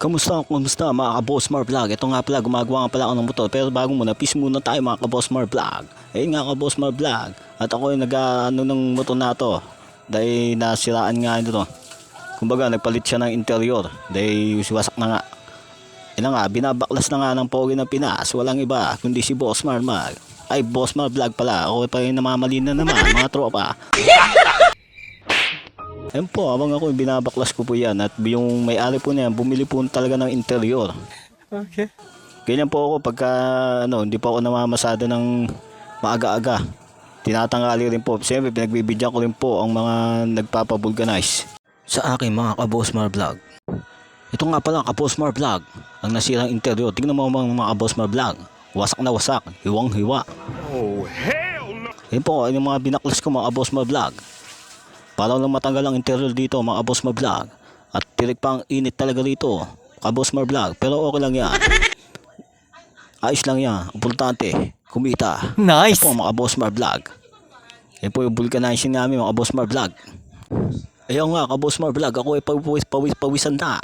Kamusta, kamusta mga ka-Boss Mar Vlog? Ito nga pala, gumagawa nga pala ako ng motor. Pero bago muna, peace muna tayo mga ka-Boss Mar Vlog. Ayun nga ka-Boss Mar Vlog. At ako ay nag-ano ng motor na to. Dahil nasiraan nga ito. Kumbaga, nagpalit siya ng interior. Dahil wasak na nga. Ina nga, binabaklas na nga ng pogi ng Pinas. Walang iba, kundi si Boss Mar Mag. Ay, Boss Mar Vlog pala. Ako pa yung namamali na naman, mga tropa. Ayun po, habang ako binabaklas ko po yan at yung may-ari po niyan, bumili po talaga ng interior. Okay. Ganyan po ako pagka ano, hindi po ako namamasada ng maaga-aga. Tinatanggali rin po. Siyempre, pinagbibidyan ko rin po ang mga nagpapabulganize sa aking mga kabosmar vlog. Ito nga pala, kabosmar vlog. Ang nasirang interior. Tingnan mo mga mga kabosmar vlog. Wasak na wasak. Hiwang-hiwa. Oh, hell no! Yun po, yung mga binaklas ko mga kabosmar vlog. Para lang matanggal ang interior dito mga kabosmar vlog. At tirik pa ang init talaga dito. Kabosmar vlog. Pero okay lang yan. Ayos lang yan. Importante. Kumita. Nice! Ito po mga Bossmar Vlog. Yan po yung vulcanizing namin mga Bossmar Vlog. Ayun nga, ka-Bossmar Vlog, ako ay pawis, pawis, pawisan na.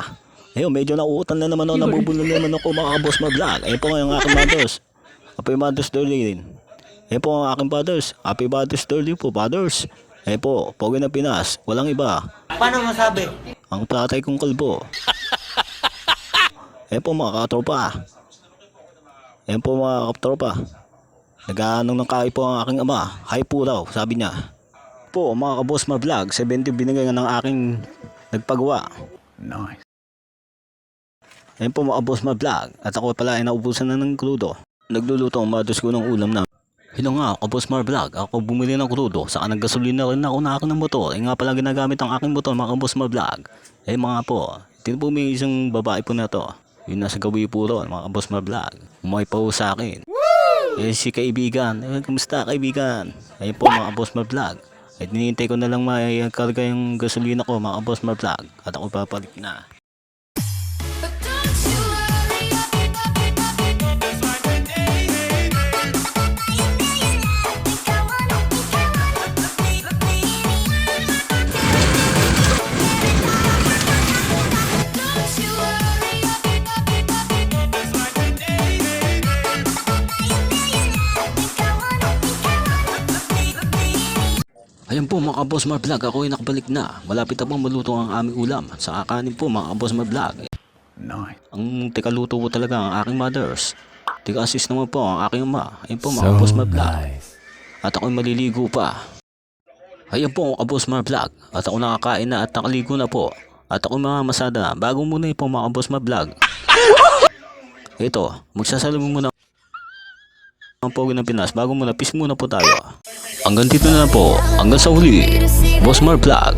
Ayun, medyo nauutan na naman ako, nabubulol na naman ako mga ka-Bossmar Vlog. Ayun po nga yung aking mothers. Happy Mother's Day rin. Ayun po ang aking fathers. Happy Mother's Day po, fathers. Ayun po, Pogi ng Pinas, walang iba. Paano masabi? Ang tatay kong kalbo. Ayun po mga katropa. Ayun po mga katropa. Nag-aanong ng kain po ang aking ama. Hi po daw, sabi niya. Po, mga kaboss ma vlog, 70 binigay nga ng aking nagpagawa. Nice. Ayun po mga kaboss ma vlog. At ako pala ay naubusan na ng krudo. Nagluluto ang mothers ko ng ulam na. Hello nga, kaboss ma vlog. Ako bumili ng krudo. Saka naggasolina rin ako na akin ng motor. Ay nga pala ginagamit ang aking motor, mga kaboss ma vlog. Eh mga po, tino po may isang babae po na to. Yun nasa gawi po ron, mga kaboss ma vlog. Umuhay pa po sa akin. Eh si kaibigan, eh, kumusta kaibigan? Ayun po mga boss ma vlog. At hinihintay ko na lang maikarga yung gasolina ko mga boss ma vlog. At ako papalit na. Ayan po mga boss ma vlog, ako ay nakabalik na. Malapit na pong maluto ang aming ulam. Sa kakanin po mga boss ma vlog. Nice. Ang tikaluto po talaga ang aking mothers. Tika-assist naman po ang aking ama. Ayan po mga boss ma vlog. At ako'y maliligo pa. Ayan po ang boss ma vlog. At ako nakakain na at nakaligo na po. At ako mga masada. Bago muna po mga boss ma vlog. Ito, magsasalubong muna ang pogi ng Pinas. Bago muna, peace muna po tayo. Hanggang dito na lang po. Hanggang sa huli. Boss Mar Vlog.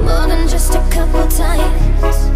More than just a couple times